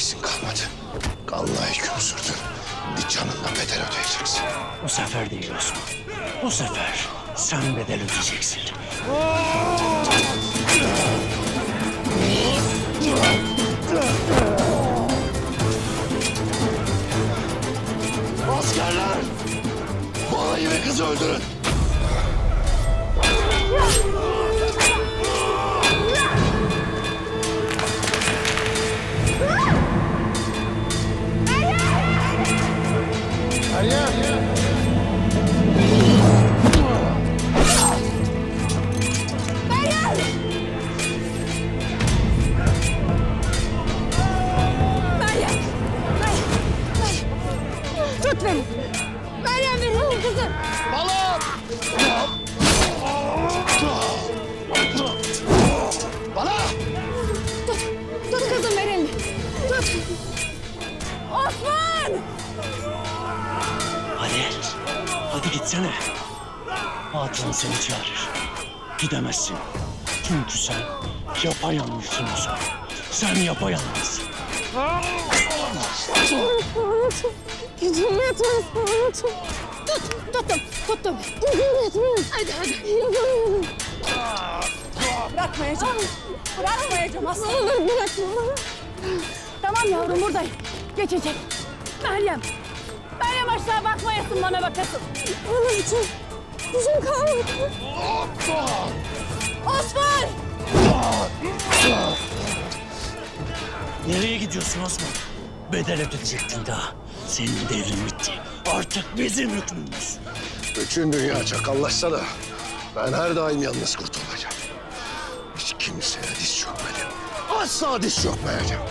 nefesin kalmadı. Kanla hüküm sürdün. Bir canınla bedel ödeyeceksin. Bu sefer değil Osman. Bu sefer sen bedel ödeyeceksin. Askerler! Balayı ve kızı öldürün. Tut beni! Meryem benim kızım! Bana! Tut! Tut kızım Meryem'i! Tut! Hadi gitsene. Hatun seni çağırır. Gidemezsin. Çünkü sen yapayalnızsın Osman. Sen yapayalnızsın. Gücüm yetmez Tut! Tuttum! Tuttum! Gücüm yetmez! Hadi hadi! Bırakmayacağım! Bırakmayacağım asla! Ne olur bırakma! Tamam yavrum buradayım. Geçecek. Meryem! Meryem aşağı bakmayasın bana bakasın. Anacığım! Gücüm kalmadı. Osman! Nereye gidiyorsun Osman? Bedel ödeyecektin daha. Senin devrin bitti. Artık bizim hükmümüz. Bütün dünya çakallaşsa da ben her daim yalnız kurtulacağım. Hiç kimseye diz çökmedim. Asla diz çökmeyeceğim.